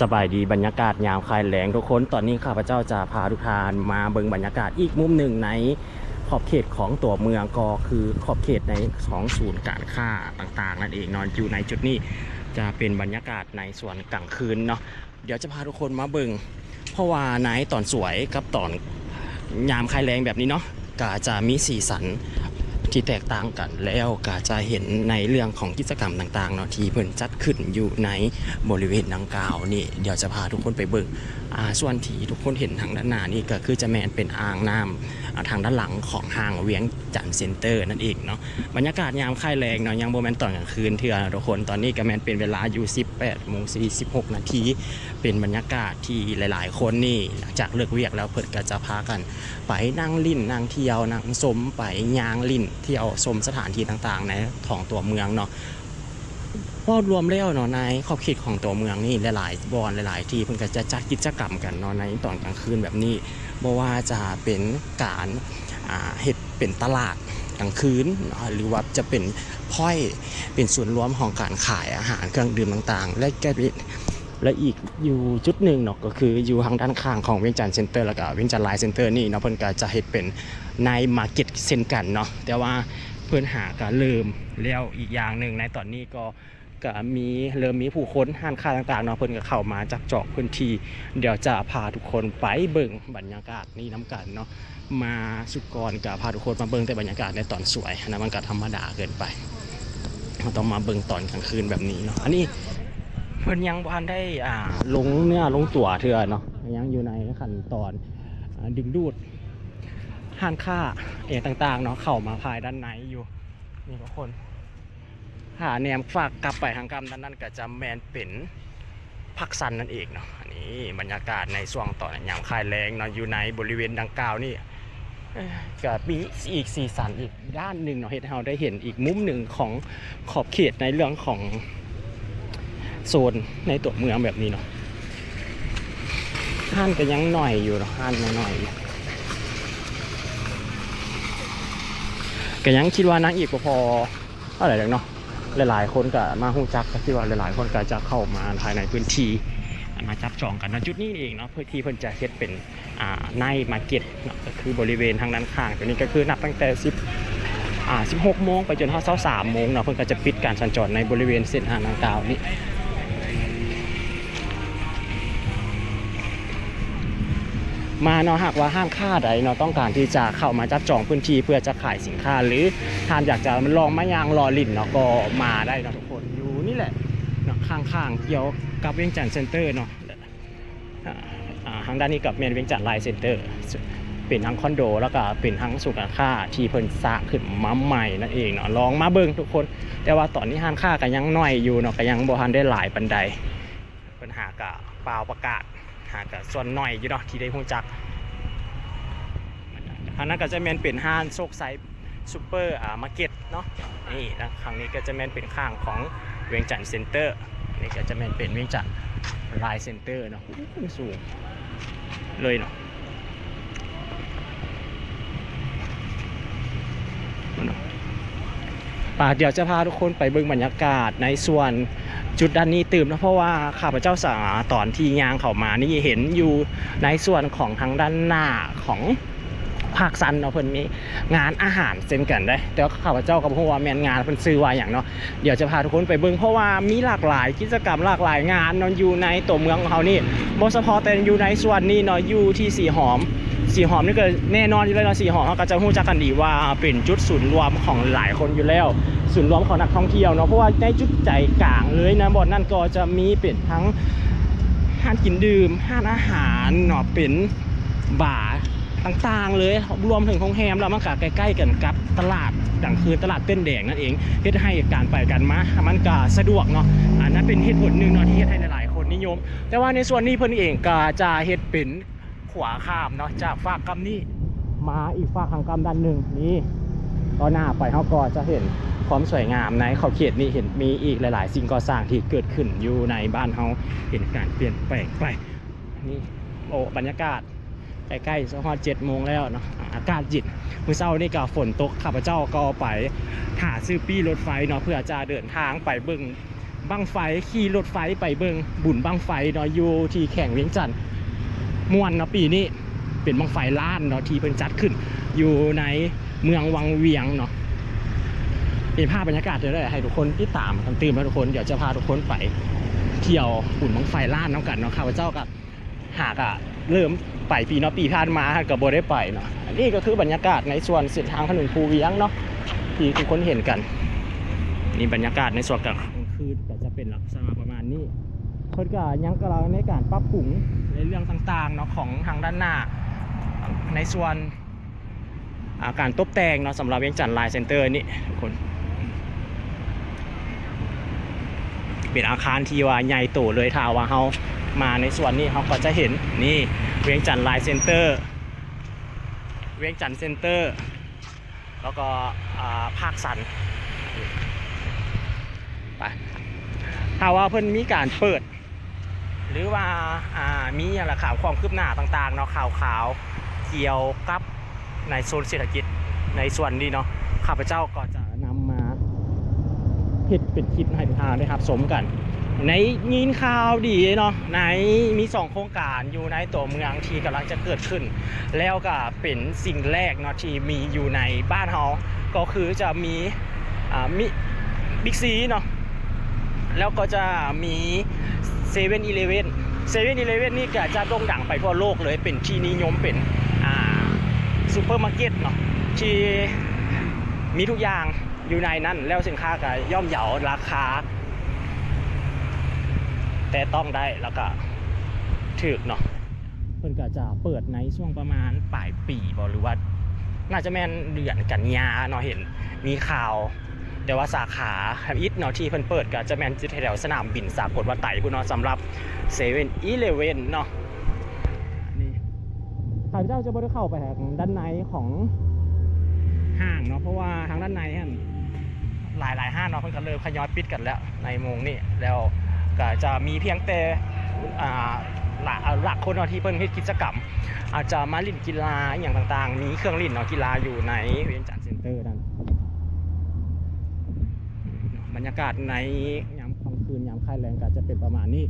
สบายดีบรรยากาศยามคลายแหลงทุกคน ตอนนี้ข้าพเจ้าจะพาทุกท่านมาเบิ่งบรรยากาศอีกมุมหนึ่งในขอบเขตของตัวเมืองก็คือขอบเขตในของศูนย์การค้าต่างๆ นั่นเองนอนอยู่ในจุดนี้จะเป็นบรรยากาศในส่วนกลางคืนเนาะเดี๋ยวจะพาทุกคนมาเบิ่งเพราะว่าในตอนสวยกับตอนยามคลายแรงแบบนี้เนาะก็จะมีสีสัน ที่แตกต่างกันแล้วก็จะเห็นในเรื่องของกิจกรรมต่างๆเนาะที่เพิ่นจัดขึ้นอยู่ในบริเวณดังกล่าวนี่เดี๋ยวจะพาทุกคนไปเบิ่งอ่าส่วนที่ทุกคนเห็นทางด้านหน้านี่ก็คือจะแมนเป็นอ่างน้ำอ่า ทางด้านหลังของห้างเวียงจันทร์เซ็นเตอร์นั่นเองเนาะบรรยากาศยามค่ายแรงเนาะยังโมแมนตอนกลางคืนเถื่อนะทุกคนตอนนี้ก็แมนเป็นเวลาอยู่ 18โมง46 นาทีเป็นบรรยากาศที่หลาย ๆ คนนี่หลังจากเลิกเวียกแล้วเพิ่นก็จะพากัน ไปนั่งลิ่นนั่งเที่ยวนั่งสมไปยางลิ่นเที่ยวชมสถานที่ต่างๆ ในท้องตัวเมืองเนาะพอรวมแล้วเนาะในขอบเขตของตัวเมืองนี่หลายๆบอนหลาย ๆ ที่เพิ่นก็จะจัดกิจกรรมกันเนาะในตอนกลางคืนแบบนี้ บ่ว่าจะเป็นการเฮ็ดเป็นตลาดกลางคืนหรือว่าจะเป็นพ้อยเป็นส่วนรวมของการขายอาหารเครื่องดื่มต่างๆ และก็เและอีกอยู่จุดหนึ่งเนาะก็คืออยู่ทางด้านข้างของเวียงจันทร์เซ็นเตอร์แล้วก็เวียงจันทร์ไลน์เซ็นเตอร์นี่เนาะเพิ่นก็จะเฮ็ดเป็นในมาร์เก็ตเช่นกันเนาะแต่ว่าเพิ่อนหาก็เริ่มแล้วอีกอย่างหนึ่งในตอนนี้ก็ ก็มีเริ่มมีผู้คนห้านค้าต่างๆเนาะเพิ่นก็เข้ามาจับจองพื้นที่ เดี๋ยวจะพาทุกคนไปเบิ่งบรรยากาศนี่น้กันเนาะมาสุกรก็พาทุกคนมาเบิ่งแต่บรรยากาศในตอนสวยนะมันก็ธรรมดาเกินไปต้องมาเบิ่งตอนกลางคืนแบบนี้เนาะอันนี้เพิ่นยังบ่ทันได้อ่าลงเนื้อลงตัวเถื่อเนาะยังอยู่ในขั้นตอนดึงดูดห้านค่าเองต่างๆเนาะเข้ามาภายด้านในอยู่นี่ทุกคน หาแนมฝากกลับไปทางกรรมด้านนั้นก็จะแมนเป็นพักสันนั่นเองเนาะอันนี้บรรยากาศในช่วงต่อนยามคลายแรงเนาะอยู่ในบริเวณดังกล่าวนี่ก็มีอีกสีสันอีกด้านหนึ่งเนาะเฮ็ดให้เราได้เห็นอีกมุมหนึ่งของขอบเขตในเรื่องของโซนในตัวเมืองแบบนี้เนาะห้านก็ยังหน่อยอยู่เนาะห้านยังหน่อยอยู่ก็ยังคิดว่านางอกก็พออะไรเด็กเนาะ หลายๆ คนก็มาหู้จักก็คิดว่าหลายๆ คนก็จะเข้ามาภายในพื้นที่มาจับจองกันนะจุดนี้เองเนาะเพื่อที่เพิ่นจะเฮ็ดเป็นอ่าในมาร์เก็ตเนาะก็คือบริเวณทางด้านข้างตัวนี้ก็คือนับตั้งแต่ 10อ่า16โมงไปจนถึง23โมงเนาะเพิ่นก็จะปิดการสัญจรในบริเวณเส้นทางดังกล่าวนี้ มาเนาะหากว่าห้างค่าใดเนาะต้องการที่จะเข้ามาจับจองพื้นที่เพื่อจะขายสินค้า หรือท่านอยากจะลองมายางรอลิ่นเนาะก็มาได้เนาะทุกคนอยู่นี่แหละเนาะข้างๆเกี่ยวกับเวียงจันทร์เซ็นเตอร์เนาะทางด้านนี้กับเมนเวียงจันทร์ไลน์เซ็นเตอร์เป็นทั้งคอนโด แล้วก็เป็นทั้งสุขาค่าที่เพิ่นสร้างขึ้นมาใหม่นั่นเองเนาะลองมาเบิ่งทุกคน แต่ว่าตอนนี้ห้างค่าก็ยังน้อยอยู่เนาะก็ยังบ่ทันได้หลายปันใดปัญหากะเปล่าประกาศ หากส่วนหน้อยอยู่เนาะที่ได้ฮู้จักอันนั้นก็จะแมนเป็นห้างโชคไซซูเปอร์อ่ามาร์เก็ตเนาะนี่นะครั้งนี้ก็จะแมนเป็นข้างของเวียงจันทร์เซ็นเตอร์นี่ก็จะแมนเป็นเวียงจันทร์ไลน์เซ็นเตอร์เนาะสูงเลยเนาะเนาะป่าเดี๋ยวจะพาทุกคนไปเบิ่งบรรยากาศในส่วน จุดด้านนี้ตื่มนะเพราะว่าข้าพเจ้าสาตอนที่ยางเข้ามานี่เห็นอยู่ในส่วนของทางด้านหน้าของภาคซันเนาะเพิ่นมีงานอาหารเช่นกันได้ แต่ว่าข้าพเจ้าก็บ่ฮู้ว่าแมนงานเพิ่นซื้อวาอย่างเนาะเดี๋ยวจะพาทุกคนไปเบิ่งเพราะว่ามีหลากหลายกิจกรรมหลากหลายงานเนาะอยู่ในตัวเมืองของเขานี่บ่เฉพาะแต่อยู่ในส่วนนี้เนาะอยู่ที่สีหอม สีหอมนี่ก็แน่นอนอยู่แล้วเนาะสีหอมเขาก็จะรู้จักกันดีว่าเป็นจุดศูนย์รวมของหลายคนอยู่แล้ว ศูนย์รวมของนักท่องเที่ยวเนาะเพราะว่าในจุดใจกลางเลยนะบ่อนนั่นก็จะมีเป็นทั้งห้านกินดื่มห้านอาหารเนาะเป็นบาร์ต่างๆ เลยรวมถึงโรงแรมแล้วมันก็ใกล้ๆกันกับตลาดดังคือตลาดเต้นแดงนั่นเองเฮ็ดให้การไปกันมา มันก็สะดวกเนาะอันนั้นเป็นเหตุผลหนึ่งเนาะที่เฮ็ดให้หลายๆคนนิยม แต่ว่าในส่วนนี้เพิ่นเองก็จะเฮ็ดเป็น ขวาข้ามเนาะจากฝากกำนี้มาอีกฝากทางกำด้านหนึ่งนี่ก็หน้าไปเขาก็จะเห็นความสวยงามในเขาเขตนี้เห็นมีอีกหลาย ๆ สิ่งก่อสร้างที่เกิดขึ้นอยู่ในบ้านเขาเห็นการเปลี่ยนแปลงไปนี่โอ้บรรยากาศใกล้ๆสักฮอดเจ็ดโมงแล้วเนาะอากาศจิตมื้อเช้านี่ก็ฝนตกข้าพเจ้าก็ไปหาซื้อปี้รถไฟเนาะเพื่อจะเดินทางไปเบิ่งบังไฟขี่รถไฟไปเบิงบุญบังไฟเนาะอยู่ที่แข่งเวียงจันทน์ ม่วนเนาะปีนี้เป็นบังไฟล้านเนาะที่เป็นจัดขึ้น อยู่ในเมืองวังเวียงเนาะเป็นภาพบรรยากาศเดี๋ยวได้ให้ทุกคนติดตามกันตื่นมาทุกคนเดี๋ยวจะพาทุกคนไปเที่ยวบุญบังไฟล้านน้ำกันเนาะข้าพเจ้ากับหากอะเริ่มไปปีเนาะปีผ่านมากับโบได้ไปเนาะนนี้ก็คือบรรยากาศในส่วนเส้นทางถนนภูเวียงเนาะที่ทุกคนเห็นกัน นี่บรรยากาศในส่วนกลางคืนก็จะเป็นลักษณะประมาณนี้ เพิ่นก็ยังกำลังในการปรับปรุงในเรื่องต่างๆเนาะของทางด้านหน้า ในส่วนอาการตกแต่งเนาะสำหรับเวียงจันทร์ไลน์เซ็นเตอร์นี่ทุกคน เป็นอาคารที่ว่าใหญ่โตเลยถ้าว่าเฮามาในส่วนนี้เขาก็จะเห็นนี่เวียงจันทร์ไลน์เซ็นเตอร์ เวียงจันทร์เซ็นเตอร์ แล้วก็ภาคสันไปถ้าว่าเพิ่นมีการเปิด หรือว่าอ่ามีอะไรข่าวความคืบหน้าต่างๆเนาะข่าวข่าวเกี่ยวกับในโซนเศรษฐกิจในส่วนนี้เนาะข้าพเจ้าก็จะนำมาเห็ดเป็นคลิปให้ทุกท่านได้ครับ สมกัน ในยินข่าวดีเนาะในมีสองโครงการอยู่ในตัวเมืองที่กำลังจะเกิดขึ้น แล้วก็เป็นสิ่งแรกเนาะที่มีอยู่ในบ้านเฮาก็คือจะมีอ่ามิบิ๊กซีเนาะแล้วก็จะมี เซเว่นอีเลเว่นเซเว่นอีเลเว่นนี่ก็จะโด่งดังไปทั่วโลกเลยเป็นที่นิยมเป็นอ่าซูเปอร์มาร์เก็ตเนาะที่มีทุกอย่างอยู่ในนั้นแล้วสินค้าก็ย่อมเยาราคา แต่ต้องได้แล้วก็ถูกเนาะเพิ่นก็จะเปิดในช่วงประมาณปลายปีบหรือว่า น่าจะแม่นเดือนกันยาเนาะเห็นมีข่าว แต่ว่าสาขาฮับอิทเนาะที่เพิ่นเปิดก็จะแม่นอยู่แถวๆสนามบินสากลวัดไต่พุ่นเนาะสำหรับเซเว่นอีเลเว่นเนาะนี่ข้าพเจ้าจะบ่ได้เข้าไปทางด้านในของห้างเนาะเพราะว่าทางด้านในเนี่ยหลายหลายๆห้างเนาะเพิ่นก็เริ่มขยอยปิดกันแล้วในโมงนี้แล้วก็จะมีเพียงแต่อ่าหลักหลักคนเนาะที่เพิ่นเฮ็ดกิจกรรม อาจจะมาเล่นกีฬาอหย่างต่างๆ มีเครื่องเล่นเนาะกีฬาอยู่ในเวียงจันทร์เซ็นเตอร์นั่น บรรยากาศในยามค่ำคืนยามค่ายแรงก็จะเป็นประมาณนี้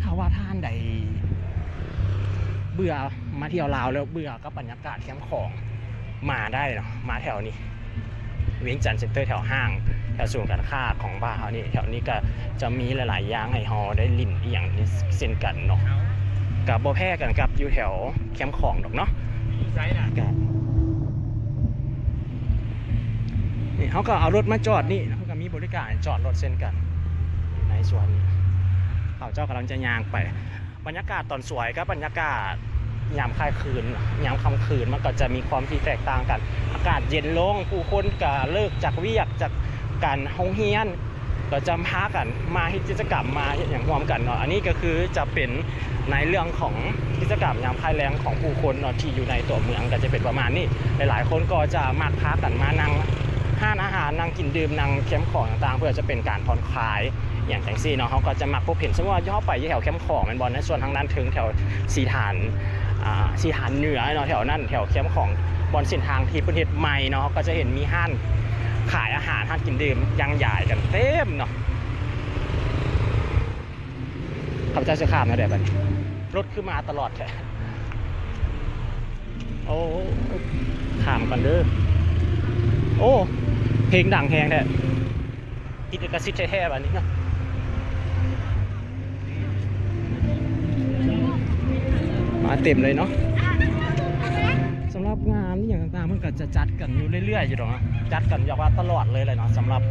ถ้าว่าท่านใด เบื่อมาเที่ยวลาวแล้วเบื่อกับบรรยากาศแคมป์ของมาได้เนาะมาแถวนี้ เวียงจันทร์เซ็นเตอร์แถวห้างแถวศูนย์การค้าของบ้านเขานี่แถวนี้ก็จะมีหลายๆอย่างให้ฮอได้ลิ่นอหย่างนี้เช่นกันเนาะกับโบแพ้กันกับอยู่แถวแคมป์ของดอกเนาะไซส์น่ะกันนี่เขาก็เอารถมาจอดนี่ิการจอดรถเส้นกัน ในสวนเขาเจ้ากำลังจะยางไป บรรยากาศตอนสวยกับบรรยากาศยามค่ายคืนยามค่ำคืนมันก็จะมีความที่แตกต่างกัน อากาศเย็นลงผู้คนก็เลิกจากเวียกจากการห้องเฮียนก็จะพากันมาเฮ็ดกิจกรรมมาอย่างรวมกันเนาะอันนี้ก็คือจะเป็นในเรื่องของกิจกรรมยามคลายแรงของผู้คนเนาะที่อยู่ในตัวเมืองก็จะเป็นประมาณนี้หลายๆ คนก็จะมักพากันมานั่ง ห้านอาหารนั่งกินดื่มนั่งแคมป์ของต่างๆ เพื่อจะเป็นการผ่อนคลายอย่างจังซี่เนาะเขาก็จะมักพบเห็นสมมติว่าย่อไปที่แถวแคมป์ของมันบอลในส่วนทางด้านถึงแถวสีฐานอ่าสีฐานเหนือเนาะแถวนั้นแถวแคมป์ของบอลเส้นทางที่ประเทศใหม่เนาะก็จะเห็นมีห้านขายอาหารห้านกินดื่มยังใหญ่กันเต็มเนาะข้าพเจ้าจะข้ามนะเดี๋ยวบันรถขึ้นมาตลอดแท้โอ้ข้ามกันเด้อโอ้ เพลงดังแฮงแท้กิจกระซิบแท้ๆแบบนี้เนาะมาเต็มเลยเนาะสำหรับงานนี่อย่างต่างๆมันก็จะจัดกันอยู่เรื่อยๆอยู่หรอกนจัดกันอย่างว่าตลอดเลยเลยเนาะสำหรับ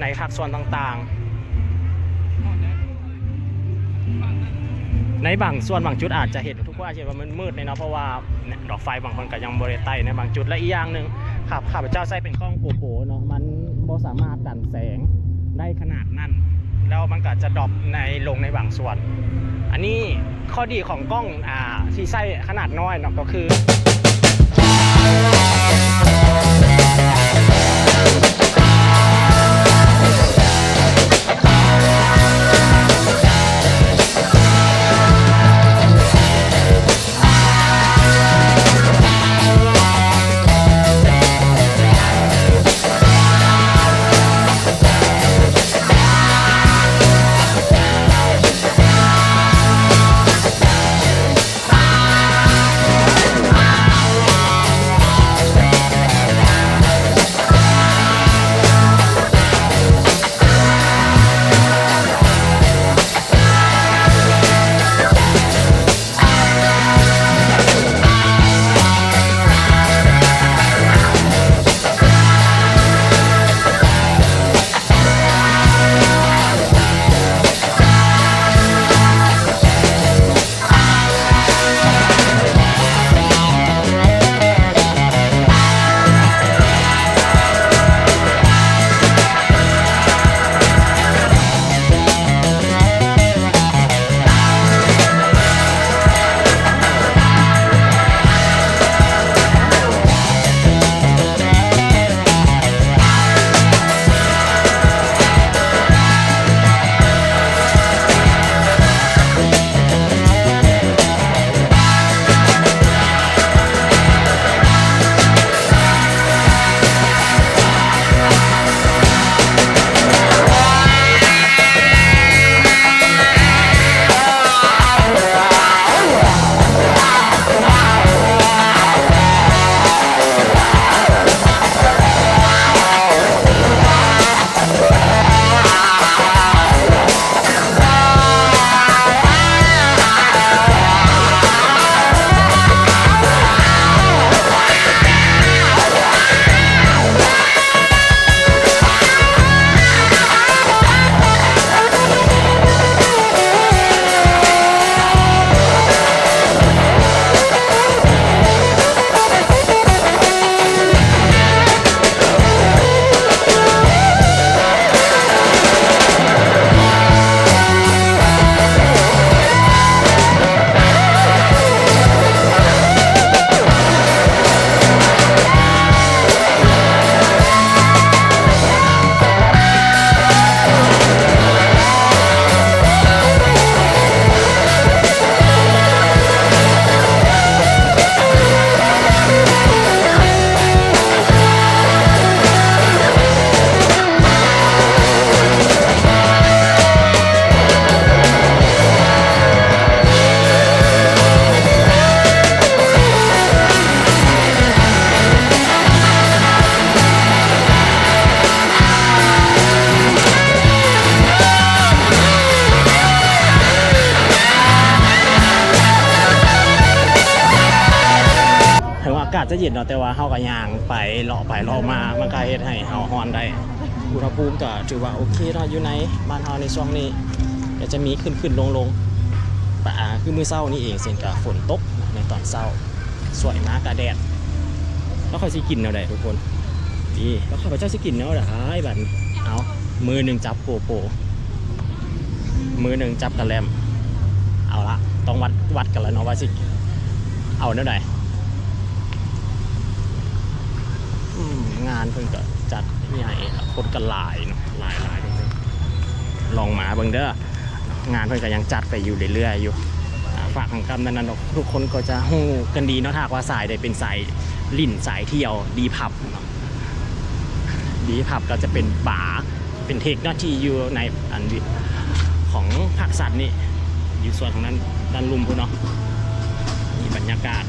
ในภาคส่วนต่างๆ ในบางส่วนบางจุดอาจจะเห็นทุกคนอาจจะเห็นว่ามันมืดเลยเนาะเพราะว่าดอกไฟบางคนก็ยังบริไตในบางจุดและอีกอย่างหนึ่ง ขับข้าพเจ้าใส่เป็นกล้องโกโปเนาะมันบ่สามารถดันแสงได้ขนาดนั้นแล้วมันก็จะดรอปในลงในบางส่วน อันนี้ข้อดีของกล้องอ่าที่ใส่ขนาดน้อยเนาะก็คือ ว่าเฮาก็ยางไปเลาะไปเลาะมา มันก็เฮ็ดให้เฮาฮ้อนได้ อุณหภูมิก็ถือว่าโอเคเนาอยู่ในบ้านเฮาในช่วงนี้ก็จะมีขึ้นขึ้นลงลงป่าคือมื้อเช้านี่เองเสียงกับฝนตกในตอนเช้า สวยมากกะแดด แล้วค่อยสิกินแนวใดทุกคนดีแล้วข้าพเจ้าสิกินแนวใดบัดนี้เอามือหนึ่งจับโปโปมือหนึ่งจับกระแลมเอาละต้องวัดวัดกันแล้วเนาะว่าสิเอาแนวใดอืม งานเพิ่งก็จัดใหญ่คนก็หลายเนาะหลายหลายทุกคนลองมาเบิ่งเด้องานเพิ่นก็ยังจัดไปอยู่เรื่อยๆอยู่ฝากของกรรมนั้นๆทุกคนก็จะฮู้กันดีเนาะถ้ากว่าสายใดเป็นสายลิ่นสายเที่ยวดีผับเนาะดีผับก็จะเป็นบาเป็นเทคเนาะที่อยู่ในอันของภาคสัตว์นี่อยู่ส่วนของนั้นด้านลุมพุ่นเนาะนี่บรรยากาศ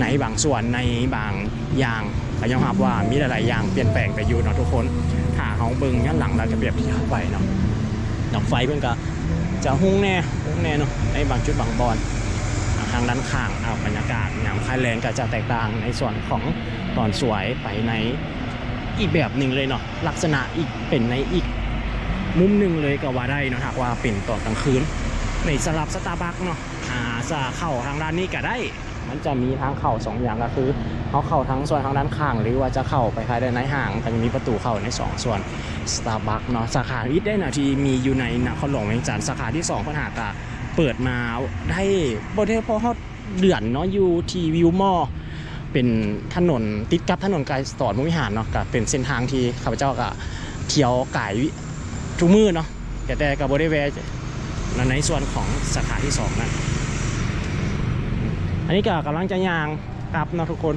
ในบางส่วนในบางอย่างก็ยอมรับว่ามีหลายๆอย่างเปลี่ยนแปลงไปอยู่เนาะทุกคนถ้าเขาเบิ่งย้อนหลังเราจะเปรียบเทียบไปเนาะดอกไฟเพิ่นก็จะหุ้งแน่หุ้งแน่เนาะในบางจุดบางบอนทางด้านข้างเอาบรรยากาศยามคลายแรงก็จะแตกต่างในส่วนของตอนสวยไปในอีกแบบหนึ่งเลยเนาะลักษณะอีกเป็นในอีกมุมหนึ่งเลยก็ว่าได้เนาะหากว่าเป็นตอนกลางคืนในสลับสตาร์บัคเนาะอ่าจะเข้าทางด้านนี้ก็ได้ มันจะมีทางเข้าสองอย่างก็คือเขาเข้าทั้งส่วนทางด้านข้าง หรือว่าจะเข้าไปภายในห้างก็จะมีประตูเข้าในสองส่วนสตาร์บัคเนาะสาขาวิทย์ได้นะที่มีอยู่ในนครหลวงเวียงจันทร์สาขาที่2ปัญหากะเปิดมาได้บ่ได้เพราะเขาเดือนเนาะอยู่ที่วิวมอเป็นถนนติดกับถนนไกลสตอดมุกวิหารเนาะก็เป็นเส้นทางที่ข้าพเจ้าก็เที่ยวไก่ทุกมือเนาะแต่แต่กับบริเวณในส่วนของสาขาที่สองนั้น อันนี้ก็กำลังจะยางกลับนะทุกคน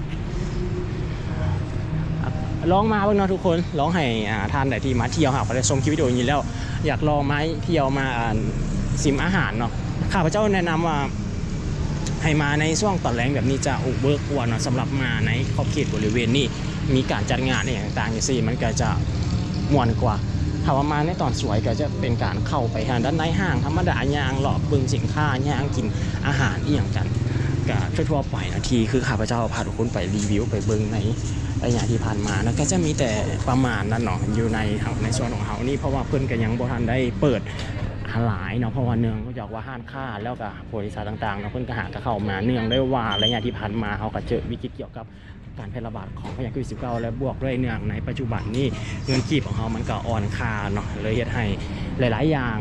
ลองมาเบ้างนะทุกคนลองให้อ่านแต่ที่มาเที่ยวหากไปชมคลิปวิดีโอนี้แล้ว อยากลองมาเที่ยวมาอ่าซิมอาหารเนาะข้าพเจ้าแนะนำว่าให้มาในช่วงตอนแรงแบบนี้จะอุเบิกกว่านาะสำหรับมาในขอบเขตบริเวณนี้มีการจัดงานอะไรต่างๆอย่างซี่มันก็จะมวนกว่าถ้าว่ามาในตอนสวยก็จะเป็นการเข้าไปทางด้านในห้างธรรมดาย่างหลอบบิ่งสินค้าย่างกินอาหารอีอย่างกัน ก็ทั่วๆไปนาทีคือข้าพเจ้าพาทุกคนไปรีวิวไปเบิ่งในระยะที่ผ่านมาแล้วก็จะมีแต่ประมาณนั้นเนาะอยู่ในทาในส่วนของเฮานี่เพราะว่าเพิ่อนก็ยังบ่ทันได้เปิดหลายเนาะเพราะว่าเนืองจากว่าห้านค้าแล้วก็บริษัทต่างๆเนาะเพิ่อนก็หาก็เข้ามาเนืองได้ว่าระยะที่ผ่านมาเฮาก็เจอวิกฤตเกี่ยวกับการแพร่ระบาดของพยาธิโควิด19และบวกด้วยเนื่องในปัจจุบันนี้เงินกีบของเขามันก็อ่อนค่าเนาะเลยเฮ็ดให้หลาย ๆ อย่าง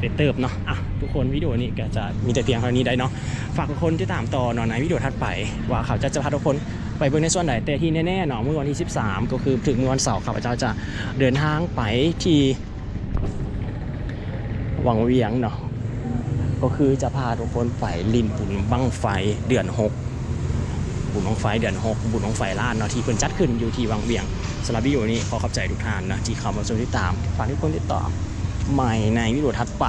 เเติบเนาะอะทุกคนวิดีโอนี้ก็จะมีแต่เพียงเท่านี้ได้เนาะฝากทุกคนที่ตามต่อเนาะในวิดีโอถัดไป ว่าเขาจะจะพาทุกคนไปเบิ่งในส่วนไหนแต่ที่แน่ๆเนาะเมื่อวันที่ 13 ก็คือถึงเมื่อวันเสาร์ข้าพเจ้าจะเดินทางไปที่วังเวียงเนาะก็คือจะพาทุกคนไปลินบุญบังไฟเดือนหกบุญของไฟเดือนหกบุญของไฟล้านเนาะที่เพิ่นจัดขึ้นอยู่ที่วังเวียงสำหรับวิดีโอนี้ขอขอบใจทุกท่านนะที่เข้ามาชมที่ตามฝากทุกคนติดต่อ ใหม่ในวิดีโอถัดไป